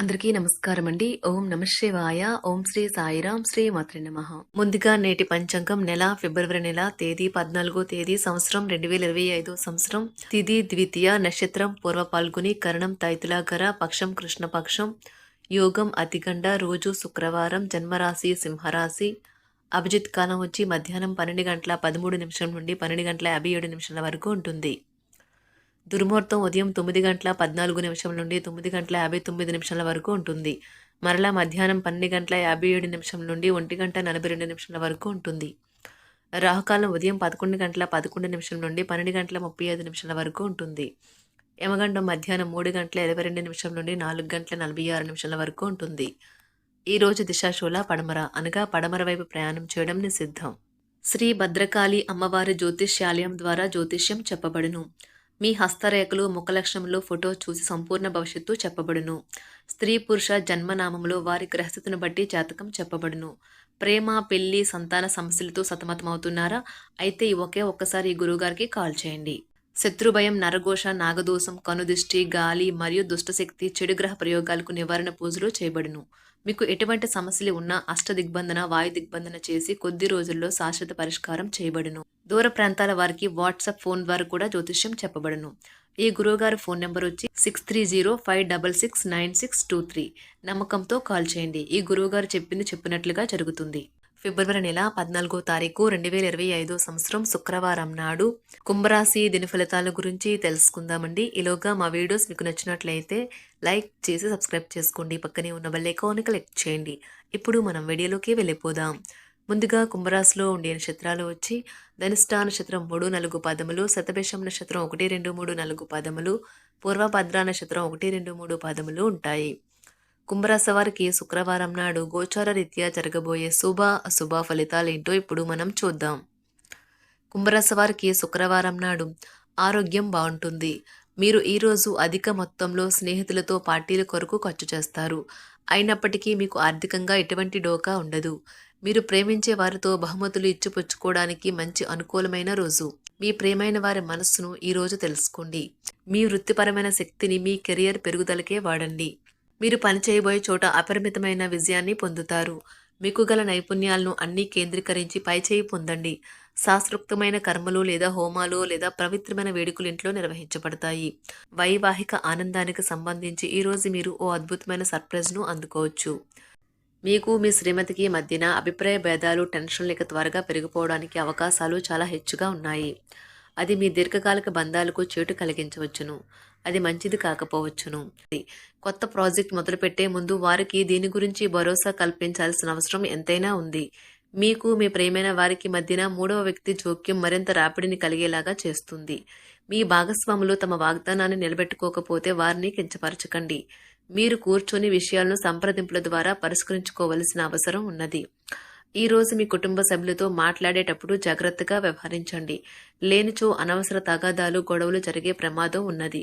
అందరికీ నమస్కారం అండి ఓం నమశివాయ ఓం శ్రీ సాయిరాం శ్రీ మాత్రి నమ. ముందుగా నేటి పంచాంగం నెల ఫిబ్రవరి నెల తేదీ పద్నాలుగో తేదీ సంవత్సరం రెండు వేల ఇరవై ఐదో సంవత్సరం. తిథి ద్వితీయ నక్షత్రం పూర్వ పాల్గొని కరణం తైతులాగర పక్షం కృష్ణపక్షం. యోగం అతిగండ రోజు శుక్రవారం జన్మరాశి సింహరాశి. అభిజిత్ కాలం వచ్చి మధ్యాహ్నం పన్నెండు గంటల పదమూడు నిమిషం నుండి పన్నెండు గంటల యాభై ఏడు నిమిషాల వరకు ఉంటుంది. దుర్ముహూర్తం ఉదయం తొమ్మిది గంటల పద్నాలుగు నిమిషం నుండి తొమ్మిది గంటల యాభై తొమ్మిది నిమిషాల వరకు ఉంటుంది. మరలా మధ్యాహ్నం పన్నెండు గంటల యాభై ఏడు నిమిషం నుండి ఒంటి గంట నలభై రెండు నిమిషాల వరకు ఉంటుంది. రాహుకాలం ఉదయం పదకొండు గంటల పదకొండు నిమిషం నుండి పన్నెండు గంటల ముప్పై ఐదు నిమిషాల వరకు ఉంటుంది. యమగండం మధ్యాహ్నం మూడు గంటల ఇరవై రెండు నిమిషం నుండి నాలుగు గంటల నలభై ఆరు నిమిషాల వరకు ఉంటుంది. ఈ రోజు దిశాశూల పడమర అనగా పడమర వైపు ప్రయాణం చేయడం నిషిద్ధం. శ్రీ భద్రకాళి అమ్మవారి జ్యోతిష్యాలయం ద్వారా జ్యోతిష్యం చెప్పబడును. మీ హస్తరేఖలు ముఖలక్షణములు ఫోటో చూసి సంపూర్ణ భవిష్యత్తు చెప్పబడును. స్త్రీ పురుష జన్మనామంలో వారి గ్రహస్థితిని బట్టి జాతకం చెప్పబడును. ప్రేమ పెళ్ళి సంతాన సమస్యలతో సతమతమవుతున్నారా? అయితే ఒకే ఒక్కసారి ఈ గురువుగారికి కాల్ చేయండి. శత్రుభయం నరఘోష నాగదోషం కనుదిష్టి గాలి మరియు దుష్టశక్తి చెడు గ్రహ ప్రయోగాలకు నివారణ పూజలు చేయబడును. మీకు ఎటువంటి సమస్యలు ఉన్నా అష్ట దిగ్బంధన వాయు దిగ్బంధన చేసి కొద్ది రోజుల్లో శాశ్వత పరిష్కారం చేయబడును. దూర ప్రాంతాల వారికి వాట్సాప్ ఫోన్ ద్వారా కూడా జ్యోతిష్యం చెప్పబడును. ఈ గురువుగారి ఫోన్ నెంబర్ వచ్చి six three zero five double six nine six two three నమ్మకంతో కాల్ చేయండి. ఈ గురువుగారు చెప్పింది చెప్పినట్లుగా జరుగుతుంది. ఫిబ్రవరి నెల పద్నాలుగో తారీఖు రెండు వేల ఇరవై ఐదో సంవత్సరం శుక్రవారం నాడు కుంభరాశి దిన ఫలితాల గురించి తెలుసుకుందామండి. ఈలోగా మా వీడియోస్ మీకు నచ్చినట్లయితే లైక్ చేసి సబ్స్క్రైబ్ చేసుకోండి. పక్కనే ఉన్న బెల్లైకాన్ని క్లిక్ చేయండి. ఇప్పుడు మనం వీడియోలోకి వెళ్ళిపోదాం. ముందుగా కుంభరాశిలో ఉండే నక్షత్రాలు వచ్చి ధనిష్టా నక్షత్రం మూడు నాలుగు పదములు శతభిషం నక్షత్రం ఒకటి రెండు మూడు నాలుగు పదములు పూర్వభద్ర నక్షత్రం ఒకటి రెండు మూడు పదములు ఉంటాయి. కుంభరాశి వారికి శుక్రవారం నాడు గోచార రీత్యా జరగబోయే శుభ అశుభ ఫలితాలేంటో ఇప్పుడు మనం చూద్దాం. కుంభరాశి వారికి శుక్రవారం నాడు ఆరోగ్యం బాగుంటుంది. మీరు ఈరోజు అధిక మొత్తంలో స్నేహితులతో పార్టీల కొరకు ఖర్చు చేస్తారు. అయినప్పటికీ మీకు ఆర్థికంగా ఎటువంటి డోకా ఉండదు. మీరు ప్రేమించే వారితో బహుమతులు ఇచ్చిపుచ్చుకోవడానికి మంచి అనుకూలమైన రోజు. మీ ప్రేమైన వారి మనస్సును ఈరోజు తెలుసుకోండి. మీ వృత్తిపరమైన శక్తిని మీ కెరియర్ పెరుగుదలకే వాడండి. మీరు పనిచేయబోయే చోట అపరిమితమైన విజయాన్ని పొందుతారు. మీకు గల నైపుణ్యాలను అన్నీ కేంద్రీకరించి పైచేయి పొందండి. శాస్త్రోక్తమైన కర్మలు లేదా హోమాలు లేదా పవిత్రమైన వేడుకలు ఇంట్లో నిర్వహించబడతాయి. వైవాహిక ఆనందానికి సంబంధించి ఈరోజు మీరు ఓ అద్భుతమైన సర్ప్రైజ్ను అందుకోవచ్చు. మీకు మీ శ్రీమతికి మధ్యన అభిప్రాయ భేదాలు టెన్షన్ లేక త్వరగా పెరిగిపోవడానికి అవకాశాలు చాలా హెచ్చుగా ఉన్నాయి. అది మీ దీర్ఘకాలిక బంధాలకు చేటు కలిగించవచ్చును. అది మంచిది కాకపోవచ్చును. కొత్త ప్రాజెక్ట్ మొదలుపెట్టే ముందు వారికి దీని గురించి భరోసా కల్పించాల్సిన అవసరం ఎంతైనా ఉంది. మీకు మీ ప్రేమైన వారికి మధ్యన మూడవ వ్యక్తి జోక్యం మరింత రాపిడిని కలిగేలాగా చేస్తుంది. మీ భాగస్వాములు తమ వాగ్దానాన్ని నిలబెట్టుకోకపోతే వారిని కించపరచకండి. మీరు కూర్చొని విషయాలను సంప్రదింపుల ద్వారా పరిష్కరించుకోవలసిన అవసరం ఉన్నది. ఈ రోజు మీ కుటుంబ సభ్యులతో మాట్లాడేటప్పుడు జాగ్రత్తగా వ్యవహరించండి. లేనిచో అనవసర తగాదాలు గొడవలు జరిగే ప్రమాదం ఉన్నది.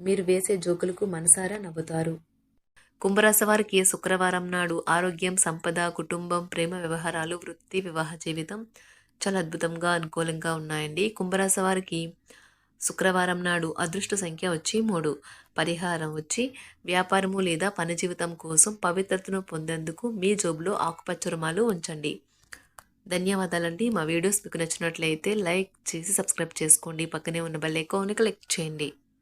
మీరు వేసే జోకులకు మనసారా నవ్వుతారు. కుంభరాశి వారికి శుక్రవారం నాడు ఆరోగ్యం సంపద కుటుంబం ప్రేమ వ్యవహారాలు వృత్తి వివాహ జీవితం చాలా అద్భుతంగా అనుకూలంగా ఉన్నాయండి. కుంభరాశి వారికి శుక్రవారం నాడు అదృష్ట సంఖ్య వచ్చి మూడు. పరిహారం వచ్చి వ్యాపారము లేదా పని జీవితం కోసం పవిత్రతను పొందేందుకు మీ జోబులో ఆకుపచ్చ రుమాలు ఉంచండి. ధన్యవాదాలండి. మా వీడియోస్ మీకు నచ్చినట్లయితే లైక్ చేసి సబ్స్క్రైబ్ చేసుకోండి. పక్కనే ఉన్న బెల్ ఐకాన్ని క్లిక్ చేయండి.